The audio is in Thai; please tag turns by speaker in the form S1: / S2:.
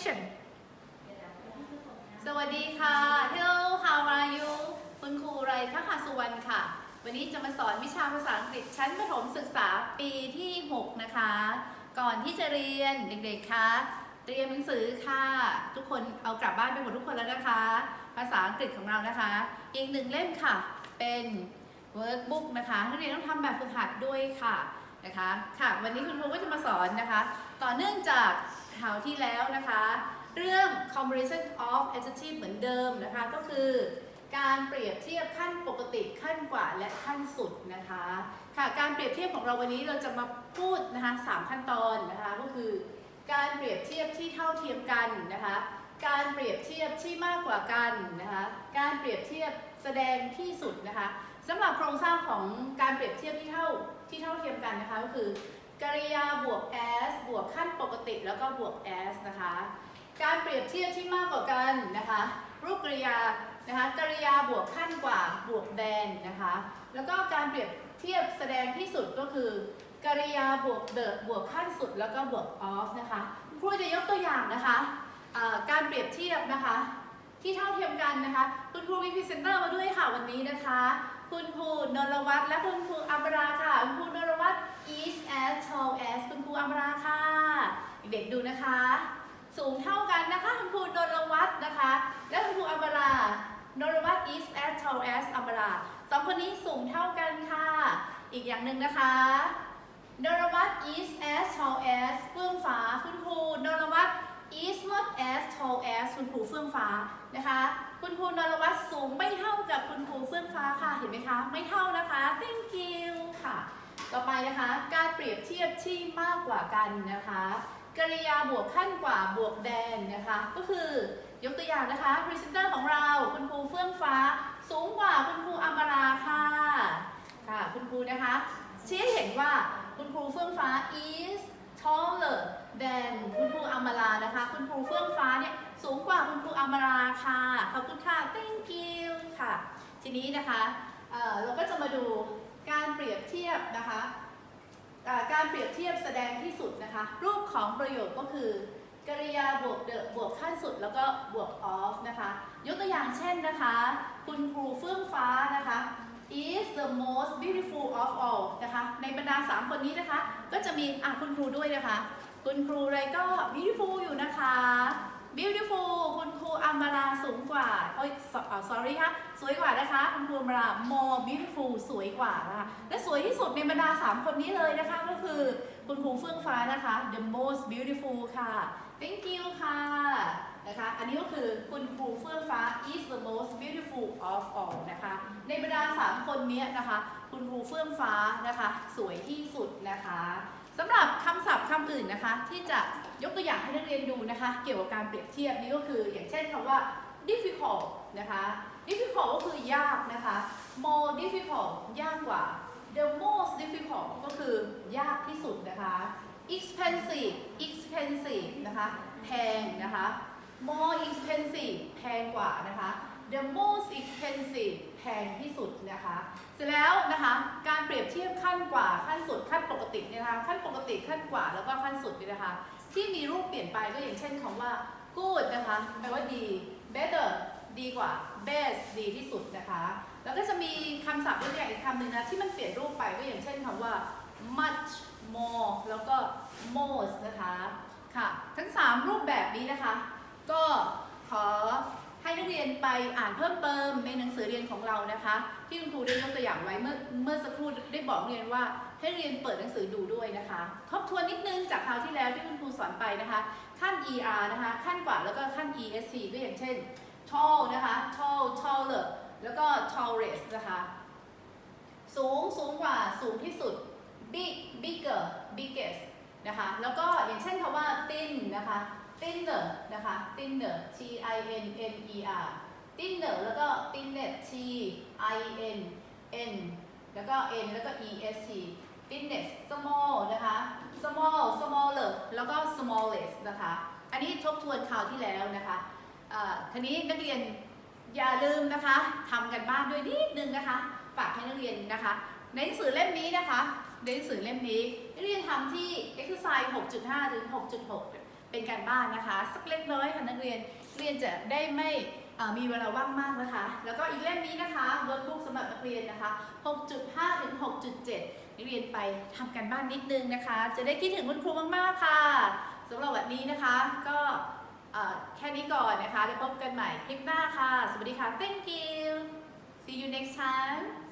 S1: Action สวัสดีค่ะ Hello how are you คุณครูไรทักษสุวรรณค่ะ วันนี้จะมาสอนวิชาภาษาอังกฤษชั้นประถมศึกษาปีที่ 6 นะคะ ก่อนที่จะเรียนเด็กๆคะ เตรียมหนังสือค่ะ ทุกคนเอากลับบ้านไปหมดทุกคนแล้วนะคะ ภาษาอังกฤษของเรานะคะ อีกหนึ่งเล่มค่ะ เป็น workbook นะคะนักเรียนต้องทำแบบฝึกหัดด้วยค่ะนะคะ ค่ะ วันนี้คุณครูก็จะมาสอนนะคะ ต่อเนื่องจาก คราวที่แล้วนะคะ เรื่อง comparison of adjective เหมือนเดิมนะคะ ก็คือการเปรียบเทียบขั้นปกติขั้นกว่าและขั้นสุดนะคะ ค่ะ การเปรียบเทียบของเราวันนี้เราจะมาพูดนะคะสามขั้นตอนนะคะ ก็คือการเปรียบเทียบที่เท่าเทียมกันนะคะ การเปรียบเทียบที่มากกว่ากันนะคะ การเปรียบเทียบแสดงที่สุดนะคะสำหรับโครงสร้างของการเปรียบเทียบที่เท่าที่เท่าเทียมกันนะคะ ก็คือ กริยาบวก as บวกขั้นปกติแล้วก็บวก as นะคะ การเปรียบเทียบที่มากกว่ากันนะคะ รูปกริยานะคะกริยาบวกขั้นกว่าบวกแดนนะคะ แล้วก็การเปรียบเทียบแสดงที่สุดก็คือกริยาบวกเดอะบวกขั้นสุดแล้วก็บวก off นะคะครูจะยกตัวอย่างนะคะอ่าการเปรียบเทียบนะคะ ที่เท่าเทียมกันนะคะ คุณครูมีพรีเซนเตอร์มาด้วยค่ะวันนี้นะคะ คุณครูนรวัตรและคุณครูอัมราค่ะ คุณครูนรวัตร is as tall as คุณครูอัมราค่ะ เด็กๆดูนะคะ สูงเท่ากันนะคะ คุณครูนรวัตรนะคะ และคุณครูอัมรานรวัตร is as tall as อัมราสองคนนี้สูงเท่ากันค่ะ อีกอย่างหนึ่งนะคะนรวัต is as tall as เฟื่องฟ้าคุณครูนรวัต is not as tall as คุณครูเฟื่องฟ้านะคะ คุณครูนรวัตสูงไม่เท่ากับคุณครูเฟื่องฟ้าค่ะเห็นไหมคะ ไม่เท่านะคะ thank you ค่ะ ต่อไปนะคะ การเปรียบเทียบที่มากกว่ากันนะคะกริยาบวกขั้นกว่าบวกแดนนะคะ ก็คือยกตัวอย่างนะคะพรีเซนเตอร์ของเราคุณครูเฟื่องฟ้า สูงกว่าคุณครูอมราค่ะค่ะ คุณครูนะคะชี้เห็นว่าคุณครูเฟื่องฟ้า is taller than คุณครูอมรานะคะ คุณครูเฟื่องฟ้าเนี่ยสูงกว่าคุณครูอมราค่ะ ขอบคุณค่ะ thank you ค่ะ ทีนี้นะคะเเราก็จะมาดูการเปรียบเทียบนะคะการเปรียบเทียบแสดงที่สุดนะคะ รูปของประโยคก็คือกริยาบวกเดบวกขั้นสุดแล้วก็บวก off นะคะ ยกตัวอย่างเช่นนะคะ คุณครูเฟื่องฟ้านะคะ is the most beautiful of all นะคะ ในบรรดา 3 คนนี้นะคะ ก็จะมีอะคุณครูด้วยนะคะ คุณครูอะไรก็ beautiful อยู่นะคะ beautiful คุณครูอัมมาราสูงกว่าเอ้ย so- อ่า sorry ค่ะ สวยกว่านะคะ คุณครูอัมมารา more beautiful สวยกว่านะคะและสวยที่สุดในบรรดา 3 คนนี้เลยนะคะ ก็คือคุณครูเฟื่องฟ้านะคะ the most beautiful ค่ะ thank you ค่ะนะคะ อันนี้ก็คือคุณครูเฟื่องฟ้า is the most beautiful of all นะคะ ในบรรดา 3 คนนี้นะคะ คุณครูเฟื่องฟ้านะคะ สวยที่สุดนะคะสำหรับคำศัพท์ คำอื่นนะคะ ที่จะยกตัวอย่างให้นักเรียนดูนะคะ เกี่ยวกับการเปรียบเทียบนี้ก็คือ อย่างเช่นคำว่า difficult นะคะ difficult ก็คือยากนะคะ more difficult ยากกว่า the most difficult ก็คือยากที่สุดนะคะ expensive expensive นะคะ แพงนะคะ more expensive แพงกว่านะคะ the most expensive แพงที่สุดนะคะ เสร็จแล้วนะคะการเปรียบเทียบขั้นกว่าขั้นสุดขั้นปกติเนี่ยนะคะขั้นปกติขั้นกว่าแล้วก็ขั้นสุดเนี่ยนะคะ ที่มีรูปเปลี่ยนไปก็อย่างเช่นคำว่า good นะคะแปลว่าดี better ดีกว่า best ดีที่สุดนะคะ แล้วก็จะมีคำศัพท์ตัวอย่างอีกคำหนึ่งนะที่มันเปลี่ยนรูปไปก็อย่างเช่นคำว่า much more แล้วก็ most นะคะ ค่ะ ทั้ง 3 รูปแบบนี้นะคะ ก็ขอ ยนไปอ่านเพิ่มเติมในหนังสือเรียนของเรานะคะ ที่คุณครูได้ยกตัวอย่างไว้เมื่อเมื่อสักครู่ได้บอกเรียนว่าให้เรียนเปิดหนังสือดูด้วยนะคะ ทบทวนนิดนึงจากคราวที่แล้วที่คุณครูสอนไปนะคะ ขั้น ER นะคะ ขั้นกว่าแล้วก็ขั้น ESC ก็อย่างเช่น tall นะคะ tall taller แล้วก็ tallest นะคะ สูงสูงกว่าสูงที่สุด big bigger biggest นะคะ แล้วก็อย่างเช่นคำว่า thin นะคะ thinner นะคะ thinner t i n n e r thinner แล้วก็ thinnet t i n n แล้วก็ n แล้วก็ e s t thinnest small นะคะ small smaller แล้วก็ smallest นะคะ อันนี้ทบทวนคราวที่แล้วนะคะทีนี้นักเรียนอย่าลืมนะคะทำกันบ้านด้วยนิดนึงนะคะ ฝากให้นักเรียนนะคะ ในหนังสือเล่มนี้นะคะในหนังสือเล่มนี้นักเรียนทำที่ exercise 6.5 ถึง 6.6 เป็นการบ้านนะคะ สักเล็กน้อยค่ะนักเรียนเรียนจะได้ไม่มีเวลาว่างมากนะคะ แล้วก็อีกเล่มนี้นะคะเวิร์กบุ๊กสำหรับนักเรียนนะคะ 6.5 ถึง 6.7 นักเรียนไปทำการบ้านนิดนึงนะคะ จะได้คิดถึงคุณครูมากๆค่ะสำหรับวันนี้นะคะ ก็แค่นี้ก่อนนะคะ แล้วพบกันใหม่คลิปหน้าค่ะ สวัสดีค่ะ thank you see you next time